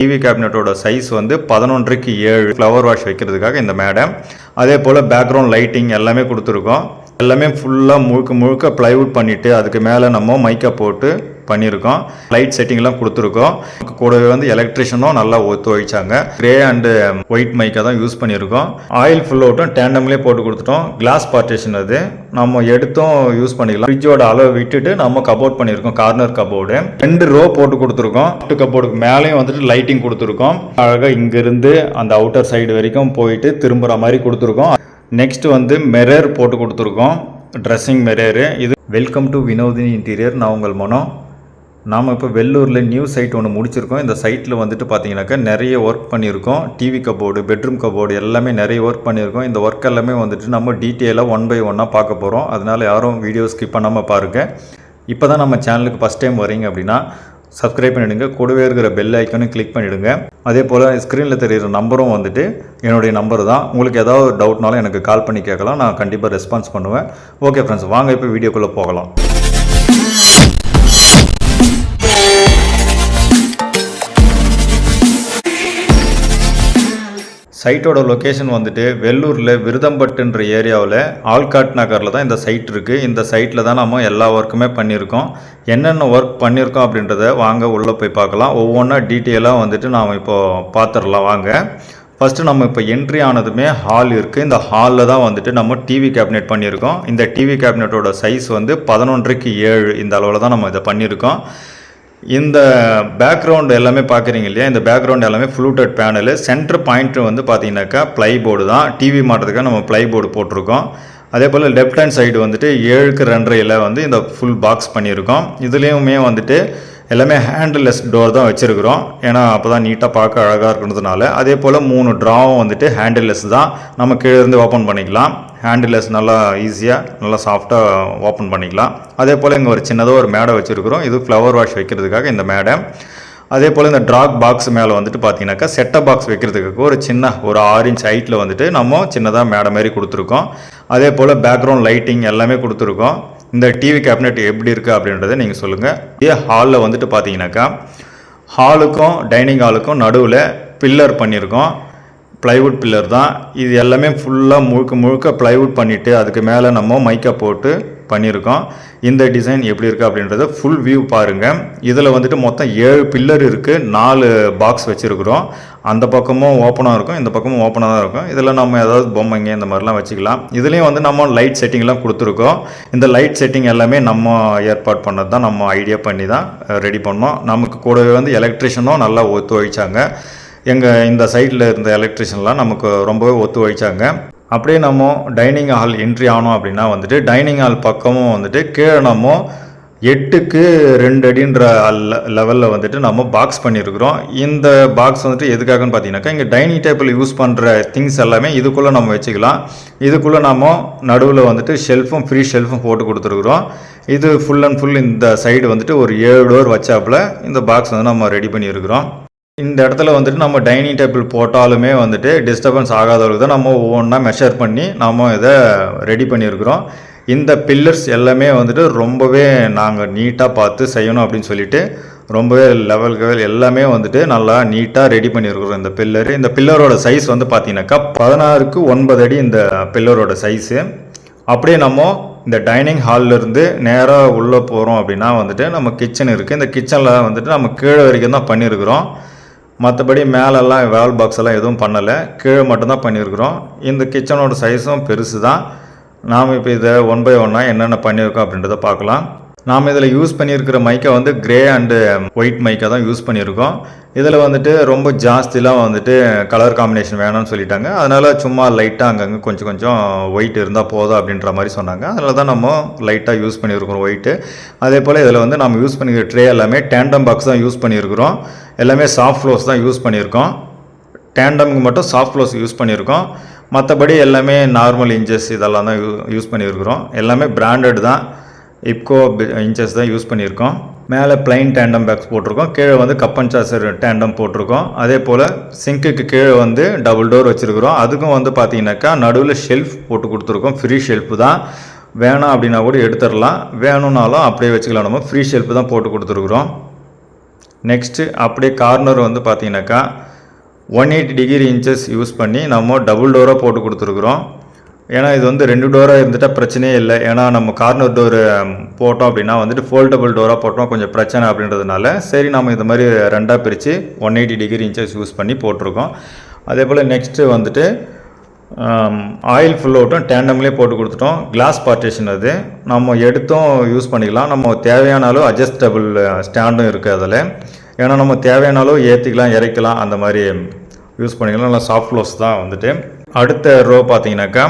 TV கேபினட்டோட size வந்து பதினொன்றுக்கு ஏழு ஃப்ளவர் வாஷ் வைக்கிறதுக்காக இந்த மேடம் அதே போல் பேக்ரவுண்ட் லைட்டிங் எல்லாமே கொடுத்துருக்கோம். எல்லாமே ஃபுல்லாக முழுக்க முழுக்க ப்ளைவுட் பண்ணிவிட்டு அதுக்கு மேலே நம்ம மைக்கை போட்டு பண்ணியிருக்கோம். லைட் செட்டிங்லாம் கொடுத்துருக்கோம். கூடவே வந்து எலக்ட்ரிஷனும் நல்லா ஒத்துழைச்சாங்க. கிரே அண்டு ஒயிட் மைக்கை தான் யூஸ் பண்ணியிருக்கோம். ஆயில் ஃபுல் அவுட்டும் டேண்டம்லேயே போட்டு கொடுத்துட்டோம். கிளாஸ் பார்ட்டிஷன் அது. நம்ம எடுத்தும் யூஸ் பண்ணிக்கலாம். ஃப்ரிட்ஜோட அளவை விட்டுட்டு நம்ம கபோர்ட் பண்ணியிருக்கோம். கார்னர் கபோர்டு ரெண்டு ரோ போட்டு கொடுத்துருக்கோம். கபோர்டுக்கு மேலேயும் வந்துட்டு லைட்டிங் கொடுத்துருக்கோம். அழகாக இங்கேருந்து அந்த அவுட்டர் சைடு வரைக்கும் போயிட்டு திரும்புகிற மாதிரி கொடுத்துருக்கோம். நெக்ஸ்ட் வந்து மிரர் போட்டு கொடுத்துருக்கோம். ட்ரெஸ்ஸிங் மிரரு இது வெல்கம் டு வினோதினி இன்டீரியர் நான் உங்கள் மனோ. நாம் இப்போ வெள்ளூரில் நியூ சைட் ஒன்று முடிச்சிருக்கோம். இந்த சைட்டில் வந்துட்டு பார்த்தீங்கன்னாக்கா நிறைய ஒர்க் பண்ணியிருக்கோம். டிவி கபோர்டு பெட்ரூம் கபோர்டு எல்லாமே நிறைய ஒர்க் பண்ணியிருக்கோம். இந்த ஒர்க் எல்லாமே வந்துட்டு நம்ம டீட்டெயிலாக ஒன் பை ஒன்னாக பார்க்க போகிறோம் அதனால் யாரும் வீடியோ ஸ்கிப் பண்ணாமல் பாருங்கள் இப்போ தான் நம்ம சேனலுக்கு ஃபஸ்ட் டைம் வரீங்க அப்படின்னா சப்ஸ்கிரைப் பண்ணிவிடுங்க கூடவே இருக்கிற பெல் ஐக்கனும் கிளிக் பண்ணிவிடுங்க அதே போல் ஸ்க்ரீனில் தெரிகிற நம்பரும் வந்துட்டு என்னுடைய நம்பர் தான். உங்களுக்கு ஏதாவது டவுட்னாலும் எனக்கு கால் பண்ணி கேட்கலாம். நான் கண்டிப்பாக ரெஸ்பான்ஸ் பண்ணுவேன். ஓகே ஃப்ரெண்ட்ஸ் வாங்க இப்போ வீடியோக்குள்ளே போகலாம். சைட்டோட லொக்கேஷன் வந்துட்டு வெள்ளூரில் விருதம்பட்டுன்ற ஏரியாவில் ஆல்காட் நகரில் தான் இந்த சைட் இருக்குது இந்த சைட்டில் தான் நம்ம எல்லா ஒர்க்குமே பண்ணியிருக்கோம். என்னென்ன ஒர்க் பண்ணியிருக்கோம் அப்படின்றத வாங்க உள்ளே போய் பார்க்கலாம். ஒவ்வொன்றா டீட்டெயிலாக வந்துட்டு நாம் இப்போது பார்த்துடலாம் வாங்க. ஃபஸ்ட்டு நம்ம இப்போ என்ட்ரி ஆனதுமே ஹால் இருக்குது இந்த ஹாலில் தான் வந்துட்டு நம்ம டிவி கேபினெட் பண்ணியிருக்கோம். இந்த டிவி கேபினெட்டோட சைஸ் வந்து பதினொன்றுக்கு ஏழு. இந்த அளவில் தான் நம்ம இதை பண்ணியிருக்கோம். இந்த பேக்ரவுண்டு எல்லாமே பார்க்குறீங்க இல்லையா? இந்த பேக்ரவுண்ட் எல்லாமே ஃப்ளூட்டட் பேனலு சென்டர் பாயிண்ட்டு வந்து பார்த்தீங்கன்னாக்கா ப்ளை போர்டு தான். டிவி மாட்டுறதுக்காக நம்ம ப்ளை போர்டு போட்டிருக்கோம். அதே போல் லெஃப்ட் ஹேண்ட் சைடு வந்துட்டு ஏழுக்கு ரெண்டரையில் வந்து இந்த ஃபுல் பாக்ஸ் பண்ணியிருக்கோம். இதுலேயுமே வந்துட்டு எல்லாமே ஹேண்டில்லெஸ் டோர் தான் வச்சுருக்குறோம். ஏன்னா அப்போ தான் நீட்டாக பார்க்க அழகாக இருக்கிறதுனால. அதே போல் மூணு ட்ராவும் வந்துட்டு ஹேண்டில்லெஸ் தான். நம்ம கீழேருந்து ஓப்பன் பண்ணிக்கலாம். ஹேண்டில்லெஸ் நல்லா ஈஸியாக நல்லா சாஃப்டாக ஓப்பன் பண்ணிக்கலாம். அதே போல் இங்கே ஒரு சின்னதாக ஒரு மேடை வச்சுருக்குறோம். இது ஃப்ளவர் வாஷ் வைக்கிறதுக்காக இந்த மேடை. அதே போல் இந்த ட்ராக் பாக்ஸ் மேலே வந்துட்டு பார்த்தீங்கன்னாக்கா செட்டப் பாக்ஸ் வைக்கிறதுக்கு ஒரு சின்ன ஒரு ஆறு இன்ச் ஹைட்டில் வந்துட்டு நம்ம சின்னதாக மேடை மாதிரி கொடுத்துருக்கோம். அதே போல் பேக்ரவுண்ட் லைட்டிங் எல்லாமே கொடுத்துருக்கோம். இந்த டிவி கேபினெட் எப்படி இருக்குது அப்படின்றத நீங்கள் சொல்லுங்கள் இதே ஹாலில் வந்துட்டு பார்த்தீங்கன்னாக்கா ஹாலுக்கும் டைனிங் ஹாலுக்கும் நடுவில் பில்லர் பண்ணியிருக்கோம் ப்ளைவுட் பில்லர் தான். இது எல்லாமே ஃபுல்லாக முழுக்க முழுக்க ப்ளைவுட் பண்ணிவிட்டு அதுக்கு மேலே நம்ம மைக்கை போட்டு பண்ணியிருக்கோம். இந்த டிசைன் எப்படி இருக்குது அப்படின்றத ஃபுல் வியூ பாருங்கள் இதில் வந்துட்டு மொத்தம் ஏழு பில்லர் இருக்குது நாலு பாக்ஸ் வச்சுருக்குறோம். அந்த பக்கமும் ஓப்பனாக இருக்கும். இந்த பக்கமும் ஓப்பனாக தான் இருக்கும். இதில் நம்ம ஏதாவது பொம்மைங்க இந்த மாதிரிலாம் வச்சுக்கலாம். இதுலேயும் வந்து நம்ம லைட் செட்டிங்லாம் கொடுத்துருக்கோம். இந்த லைட் செட்டிங் எல்லாமே நம்ம ஏற்பாடு பண்ணது தான் நம்ம ஐடியா பண்ணி தான் ரெடி பண்ணோம். நமக்கு கூடவே வந்து எலக்ட்ரிஷனும் நல்லா ஒத்துழைச்சாங்க. எங்கள் இந்த சைட்டில் இருந்த எலக்ட்ரிஷன்லாம் நமக்கு ரொம்பவே ஒத்துழைச்சாங்க. அப்படியே நம்ம டைனிங் ஹால் என்ட்ரி ஆனோம் அப்படின்னா வந்துட்டு டைனிங் ஹால் பக்கமும் வந்துட்டு கீழே நம்ம எட்டுக்கு ரெண்டு அடின்ற லெவலில் வந்துட்டு நம்ம பாக்ஸ் பண்ணியிருக்கிறோம். இந்த பாக்ஸ் வந்துட்டு எதுக்காகன்னு பார்த்தீங்கன்னாக்கா இங்கே டைனிங் டேபிள் யூஸ் பண்ணுற திங்ஸ் எல்லாமே இதுக்குள்ளே நம்ம வச்சுக்கலாம். இதுக்குள்ளே நம்ம நடுவில் வந்துட்டு ஷெல்ஃபும் ஃப்ரீ ஷெல்ஃபும் போட்டு கொடுத்துருக்குறோம். இது ஃபுல் அண்ட் ஃபுல் இந்த சைடு வந்துட்டு ஒரு ஏழு டோர் வச்சாப்புல இந்த பாக்ஸ் வந்து நம்ம ரெடி பண்ணியிருக்கிறோம். இந்த இடத்துல வந்துட்டு நம்ம டைனிங் டேபிள் போட்டாலுமே வந்துட்டு டிஸ்டர்பன்ஸ் ஆகாத அளவுக்கு தான் நம்ம ஒவ்வொன்றா மெஷர் பண்ணி நம்ம இதை ரெடி பண்ணியிருக்கிறோம். இந்த பில்லர்ஸ் எல்லாமே வந்துட்டு ரொம்பவே நாங்கள் நீட்டாக பார்த்து செய்யணும் அப்படின்னு சொல்லிட்டு ரொம்பவே லெவல்கள் எல்லாமே வந்துட்டு நல்லா நீட்டாக ரெடி பண்ணியிருக்கிறோம் இந்த பில்லரு இந்த பில்லரோட சைஸ் வந்து பார்த்தீங்கன்னாக்கா பதினாறுக்கு ஒன்பது அடி இந்த பில்லரோட சைஸு அப்படியே நம்ம இந்த டைனிங் ஹால்லேருந்து நேராக உள்ளே போகிறோம் அப்படின்னா வந்துட்டு நம்ம கிச்சன் இருக்குது இந்த கிச்சனில் வந்துட்டு நம்ம கீழே வரைக்கும் தான் பண்ணியிருக்கிறோம். மற்றபடி மேலெல்லாம் வேல் பாக்ஸ் எல்லாம் எதுவும் பண்ணலை. கீழே மட்டும்தான் பண்ணியிருக்கிறோம். இந்த கிச்சனோட சைஸும் பெருசு தான் நாம் இப்போ இதை ஒன் பை ஒன்னாக என்னென்ன பண்ணியிருக்கோம் அப்படின்றத பார்க்கலாம். நாம் இதில் யூஸ் பண்ணியிருக்கிற மைக்கை வந்து கிரே அண்டு ஒயிட் மைக்கை தான் யூஸ் பண்ணியிருக்கோம். இதில் வந்துட்டு ரொம்ப ஜாஸ்திலாம் வந்துட்டு கலர் காம்பினேஷன் வேணும்னு சொல்லிட்டாங்க. அதனால் சும்மா லைட்டாக அங்கங்கே கொஞ்சம் கொஞ்சம் ஒயிட் இருந்தால் போதும் அப்படின்ற மாதிரி சொன்னாங்க. அதனால தான் நம்ம லைட்டாக யூஸ் பண்ணியிருக்கிறோம் ஒயிட்டு அதே போல் இதில் வந்து நம்ம யூஸ் பண்ணிக்கிற ட்ரே எல்லாமே டேண்டம் பாக்ஸ் தான் யூஸ் பண்ணியிருக்கிறோம். எல்லாமே சாஃப்ட் ஃப்ளோஸ் தான் யூஸ் பண்ணியிருக்கோம். டேண்டம்க்கு மட்டும் சாஃப்ட் ஃப்ளோஸ் யூஸ் பண்ணியிருக்கோம். மற்றபடி எல்லாமே நார்மல் இன்ஜஸ் இதெல்லாம் தான் யூ யூஸ் பண்ணியிருக்கிறோம். எல்லாமே பிராண்டட் தான். இப்கோ இன்ச்சஸ் தான் யூஸ் பண்ணியிருக்கோம். மேலே பிளைன் டேண்டம் பேக்ஸ் போட்டிருக்கோம். கீழே வந்து கப்பன் சார்ஜர் சாசர் டேண்டம் போட்டிருக்கோம். அதே போல் சிங்க்குக்கு கீழே வந்து டபுள் டோர் வச்சுருக்குறோம். அதுக்கும் வந்து பார்த்தீங்கன்னாக்கா நடுவில் ஷெல்ஃப் போட்டு கொடுத்துருக்கோம். ஃப்ரீ ஷெல்ஃப் தான். வேணாம் அப்படின்னா கூட எடுத்துடலாம். வேணும்னாலும் அப்படியே வச்சுக்கலாம். நம்ம ஃப்ரீ ஷெல்ஃப் தான் போட்டு கொடுத்துருக்குறோம். நெக்ஸ்ட்டு அப்படியே கார்னர் வந்து பார்த்தீங்கன்னாக்கா one eighty degree inches use பண்ணி நம்ம டபுள் டோராக போட்டு கொடுத்துருக்குறோம். ஏன்னா இது வந்து ரெண்டு டோராக இருந்துட்டால் பிரச்சனையே இல்லை. ஏன்னா நம்ம கார்னர் டோர் போட்டோம் அப்படின்னா வந்துட்டு ஃபோல்டபுள் டோராக போட்டோம் கொஞ்சம் பிரச்சனை அப்படின்றதுனால சரி நம்ம இந்த மாதிரி ரெண்டாக பிரித்து one eighty degree inches use பண்ணி போட்டிருக்கோம். அதே போல் நெக்ஸ்ட்டு வந்துட்டு ஆயில் ஃபுல் அவுட்டும் டேண்டம்லேயே போட்டு கொடுத்துட்டோம். கிளாஸ் பார்ட்டிஷன் அது. நம்ம எடுத்தும் யூஸ் பண்ணிக்கலாம். நம்ம தேவையான அளவு அட்ஜஸ்டபிள் ஸ்டாண்டும் இருக்குது அதில். ஏன்னா நம்ம தேவையான அளவு ஏற்றிக்கலாம் இறைக்கலாம் அந்த மாதிரி யூஸ் பண்ணிக்கலாம். நல்லா சாஃப்ட் க்ளோஸ் தான் வந்துட்டு. அடுத்த ரோ பார்த்தீங்கன்னாக்கா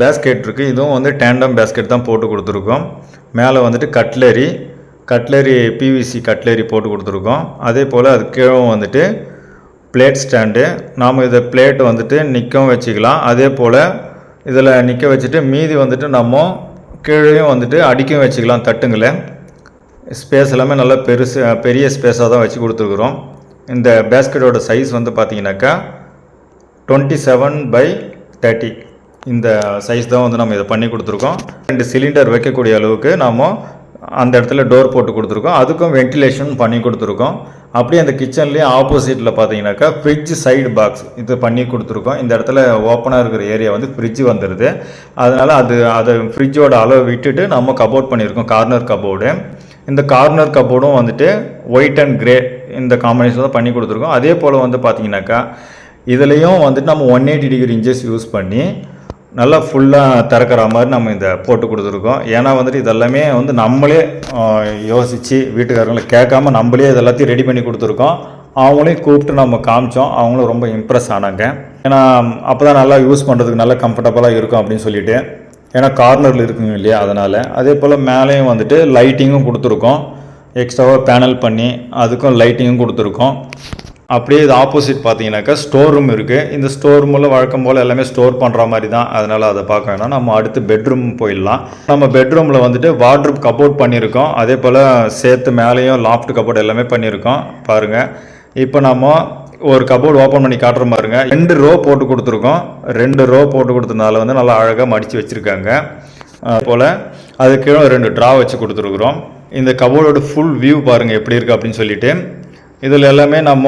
பேஸ்கெட் இருக்குது இதுவும் வந்து டேண்டம் பேஸ்கெட் தான் போட்டு கொடுத்துருக்கோம். மேலே வந்துட்டு கட்லரி கட்லரி பிவிசி கட்லரி போட்டு கொடுத்துருக்கோம். அதே போல் அது கீழே வந்துட்டு பிளேட் ஸ்டாண்டு நாம் இதை பிளேட் வந்துட்டு நிற்கவும் வச்சுக்கலாம். அதே போல் இதில் நிற்க வச்சுட்டு மீதி வந்துட்டு நம்ம கீழேயும் வந்துட்டு அடிக்கவும் வச்சுக்கலாம் தட்டுங்களை. ஸ்பேஸ் எல்லாமே நல்லா பெருசு பெரிய ஸ்பேஸாக தான் வச்சு கொடுத்துருக்குறோம். இந்த பேஸ்கெட்டோட சைஸ் வந்து பார்த்தீங்கன்னாக்கா டுவெண்ட்டி செவன் பை தேர்ட்டி இந்த சைஸ் தான் வந்து நம்ம இதை பண்ணி கொடுத்துருக்கோம். ரெண்டு சிலிண்டர் வைக்கக்கூடிய அளவுக்கு நாம் அந்த இடத்துல டோர் போட்டு கொடுத்துருக்கோம். அதுக்கும் வென்டிலேஷன் பண்ணி கொடுத்துருக்கோம். அப்படியே அந்த கிச்சன்லேயே ஆப்போசிட்டில் பார்த்தீங்கன்னாக்கா ஃப்ரிட்ஜ் சைடு பாக்ஸ் இது பண்ணி கொடுத்துருக்கோம். இந்த இடத்துல ஓப்பனாக இருக்கிற ஏரியா வந்து ஃப்ரிட்ஜ் வந்துடுது அதனால் அது அதை ஃப்ரிட்ஜோட அளவு விட்டுட்டு நம்ம கபோர்ட் பண்ணியிருக்கோம். கார்னர் கபோர்டு இந்த கார்னர் கபோர்டும் வந்துட்டு ஒயிட் அண்ட் கிரே இந்த காம்பினேஷன் தான் பண்ணி கொடுத்துருக்கோம். அதே போல் வந்து பார்த்தீங்கன்னாக்கா இதுலேயும் வந்துட்டு நம்ம one eighty degree inches use பண்ணி நல்லா ஃபுல்லாக திறக்கிற மாதிரி நம்ம இந்த போட்டு கொடுத்துருக்கோம். ஏன்னா வந்துட்டு இதெல்லாமே வந்து நம்மளே யோசித்து வீட்டுக்காரங்களை கேட்காம நம்மளே இது எல்லாத்தையும் ரெடி பண்ணி கொடுத்துருக்கோம். அவங்களையும் கூப்பிட்டு நம்ம காமிச்சோம். அவங்களும் ரொம்ப இம்ப்ரெஸ் ஆனாங்க. ஏன்னா அப்போ தான் நல்லா யூஸ் பண்ணுறதுக்கு நல்லா கம்ஃபர்டபுளாக இருக்கும் அப்படின்னு சொல்லிட்டு. ஏன்னா கார்னரில் இருக்குங்க இல்லையா அதனால். அதே போல் மேலேயும் வந்துட்டு லைட்டிங்கும் கொடுத்துருக்கோம். எக்ஸ்ட்ராவாக பேனல் பண்ணி அதுக்கும் லைட்டிங்கும் கொடுத்துருக்கோம். அப்படியே இது ஆப்போசிட் பார்த்தீங்கன்னாக்கா ஸ்டோர் ரூம் இருக்குது இந்த ஸ்டோர் ரூமில் வழக்கம் போல் எல்லாமே ஸ்டோர் பண்ணுற மாதிரி தான். அதனால் அதை பார்க்க வேணாம். நம்ம அடுத்து பெட்ரூம் போயிடலாம். நம்ம பெட்ரூமில் வந்துட்டு வார்ட்ரூப் கபோர்ட் பண்ணியிருக்கோம். அதே போல் சேர்த்து மேலேயும் லாஃப்ட் கபோர்ட் எல்லாமே பண்ணியிருக்கோம். பாருங்கள் இப்போ நம்ம ஒரு கபோர்டு ஓப்பன் பண்ணி காட்டுற பாருங்க. ரெண்டு ரோ போட்டு கொடுத்துருக்கோம். ரெண்டு ரோ போட்டு கொடுத்ததுனால வந்து நல்லா அழகாக மடித்து வச்சுருக்காங்க. போல் அதுக்கு ரெண்டு ட்ரா வச்சு கொடுத்துருக்குறோம். இந்த கபோர்டோட ஃபுல் வியூ பாருங்கள் எப்படி இருக்குது அப்படின்னு சொல்லிட்டு. இதில் எல்லாமே நம்ம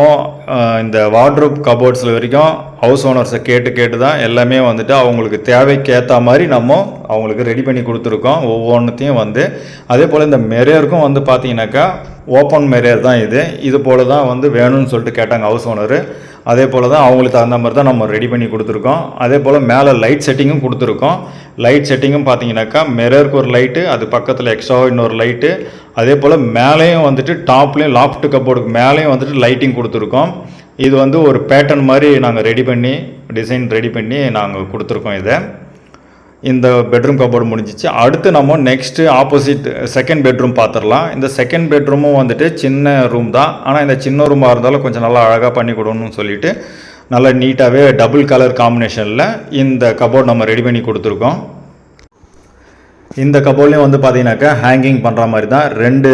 இந்த வார்ட்ரூப் கபோர்ட்ஸில் வரைக்கும் ஹவுஸ் ஓனர்ஸை கேட்டு கேட்டு தான் எல்லாமே வந்துட்டு அவங்களுக்கு தேவைக்கு ஏற்ற மாதிரி நம்ம அவங்களுக்கு ரெடி பண்ணி கொடுத்துருக்கோம். ஒவ்வொன்றுத்தையும் வந்து அதே போல் இந்த மெரேருக்கும் வந்து பார்த்தீங்கன்னாக்கா ஓப்பன் மெரேர் தான் இது. இது போல் தான் வந்து வேணும்னு சொல்லிட்டு கேட்டாங்க ஹவுஸ் ஓனரு அதே போல் தான் அவங்களுக்கு தகுந்த மாதிரி தான் நம்ம ரெடி பண்ணி கொடுத்துருக்கோம். அதே போல் மேலே லைட் செட்டிங்கும் கொடுத்துருக்கோம். லைட் செட்டிங்கும் பார்த்தீங்கன்னாக்கா மிரருக்கு ஒரு லைட்டு அது பக்கத்தில் எக்ஸ்ட்ரா இன்னொரு லைட்டு அதே போல் மேலேயும் வந்துட்டு டாப்லேயும் லாஃப்ட் கப்போர்டுக்கு மேலேயும் வந்துட்டு லைட்டிங் கொடுத்துருக்கோம். இது வந்து ஒரு பேட்டர்ன் மாதிரி நாங்கள் ரெடி பண்ணி டிசைன் ரெடி பண்ணி நாங்கள் கொடுத்துருக்கோம் இதை. இந்த பெட்ரூம் கபோர்டு முடிஞ்சிச்சு. அடுத்து நம்ம நெக்ஸ்ட்டு ஆப்போசிட் செகண்ட் பெட்ரூம் பார்த்துடலாம். இந்த செகண்ட் பெட்ரூமும் வந்துட்டு சின்ன ரூம் தான். ஆனால் இந்த சின்ன ரூமாக இருந்தாலும் கொஞ்சம் நல்லா அழகாக பண்ணி கொடுன்னு சொல்லிவிட்டு நல்லா நீட்டாகவே டபுள் கலர் காம்பினேஷனில் இந்த கபோர்ட் நம்ம ரெடி பண்ணி கொடுத்துருக்கோம். இந்த கபோர்ட்லேயும் வந்து பார்த்தீங்கன்னாக்கா ஹேங்கிங் பண்ணுற மாதிரி தான் ரெண்டு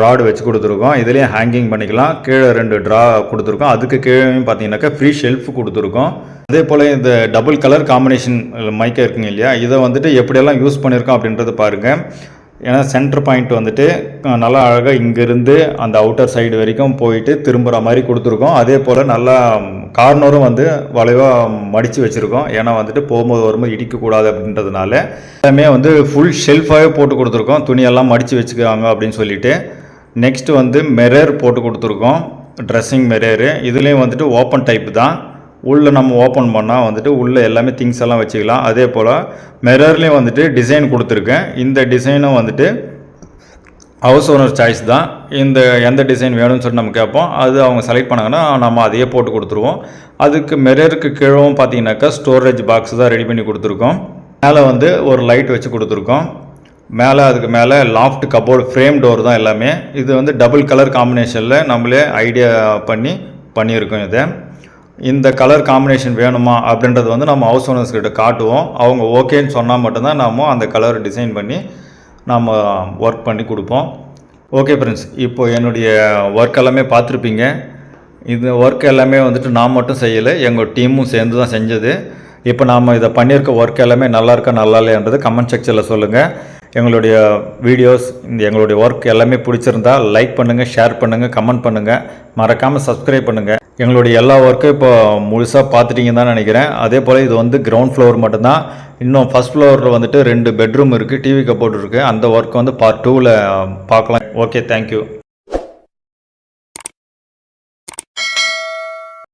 ராடு வச்சு கொடுத்துருக்கோம். இதுலேயும் ஹேங்கிங் பண்ணிக்கலாம். கீழே ரெண்டு ட்ரா கொடுத்துருக்கோம். அதுக்கு கீழேயும் பார்த்தீங்கன்னாக்கா ஃப்ரீ ஷெல்ஃப் கொடுத்துருக்கோம். அதே போல் இந்த டபுள் கலர் காம்பினேஷன் மைக்கா இருக்குங்க இல்லையா? இதை வந்துட்டு எப்படியெல்லாம் யூஸ் பண்ணியிருக்கோம் அப்படின்றத பாருங்கள் ஏன்னா சென்டர் பாயிண்ட் வந்துட்டு நல்லா அழகாக இங்கேருந்து அந்த அவுட்டர் சைடு வரைக்கும் போயிட்டு திரும்புகிற மாதிரி கொடுத்துருக்கோம். அதே போல் நல்லா கார்னரும் வந்து வளைவாக மடித்து வச்சுருக்கோம். ஏன்னா வந்துட்டு போகும்போது வரும்போது இடிக்கக்கூடாது அப்படின்றதுனால எல்லாமே வந்து ஃபுல் ஷெல்ஃபாகவே போட்டு கொடுத்துருக்கோம். துணியெல்லாம் மடித்து வச்சுக்காங்க அப்படின்னு சொல்லிட்டு. நெக்ஸ்ட் வந்து மெரர் போட்டு கொடுத்துருக்கோம். ட்ரெஸ்ஸிங் மெரேரு இதுலேயும் வந்துட்டு ஓப்பன் டைப் தான். உள்ளே நம்ம ஓப்பன் பண்ணால் வந்துட்டு உள்ளே எல்லாமே திங்ஸ் எல்லாம் வச்சுக்கலாம். அதே போல் மிரர்லேயும் வந்துட்டு டிசைன் கொடுத்துருக்கேன். இந்த டிசைனும் வந்துட்டு ஹவுஸ் ஓனர் சாய்ஸ் தான். இந்த எந்த டிசைன் வேணும்னு சொல்லி நம்ம கேட்போம். அது அவங்க செலக்ட் பண்ணாங்கன்னா நம்ம அதையே போட்டு கொடுத்துருவோம். அதுக்கு மிரருக்கு கீழவும் பார்த்தீங்கன்னாக்கா ஸ்டோரேஜ் பாக்ஸ் தான் ரெடி பண்ணி கொடுத்துருக்கோம். மேலே வந்து ஒரு லைட் வச்சு கொடுத்துருக்கோம். மேலே அதுக்கு மேலே லாஃப்ட் கபோர்டு ஃப்ரேம் டோர் தான் எல்லாமே. இது வந்து டபுள் கலர் காம்பினேஷனில் நம்மளே ஐடியா பண்ணி பண்ணியிருக்கோம் இதை. இந்த கலர் காம்பினேஷன் வேணுமா அப்படின்றது வந்து நம்ம ஹவுஸ் ஓனர்ஸ் கிட்ட காட்டுவோம். அவங்க ஓகேன்னு சொன்னால் மட்டும்தான் நாம அந்த கலர் டிசைன் பண்ணி நாம் ஒர்க் பண்ணி கொடுப்போம். ஓகே ஃப்ரெண்ட்ஸ் இப்போது என்னுடைய ஒர்க் எல்லாமே பார்த்துருப்பீங்க. இந்த ஒர்க் எல்லாமே வந்துட்டு நான் மட்டும் செய்யலை எங்கள் டீமும் சேர்ந்து தான் செஞ்சது. இப்போ நாம் இதை பண்ணியிருக்க ஒர்க் எல்லாமே நல்லா இருக்கா நல்லா இல்லைன்றது கமெண்ட் செக்ஷனில் சொல்லுங்கள் எங்களுடைய வீடியோஸ் இந்த எங்களுடைய ஒர்க் எல்லாமே பிடிச்சிருந்தா லைக் பண்ணுங்கள் ஷேர் பண்ணுங்கள் கமெண்ட் பண்ணுங்கள் மறக்காமல் சப்ஸ்கிரைப் பண்ணுங்கள் எங்களுடைய எல்லா ஒர்க்கும் இப்போ முழுசாக பார்த்துட்டிங்கன்னு தான் நினைக்கிறேன். அதே போல் இது வந்து கிரவுண்ட் ஃப்ளோர் மட்டும்தான். இன்னும் ஃபஸ்ட் ஃப்ளோரில் வந்துட்டு ரெண்டு பெட்ரூம் இருக்குது டிவி கப்போர்ட் இருக்குது அந்த ஒர்க்கை வந்து பார்ட் டூவில் பார்க்கலாம். Okay thank you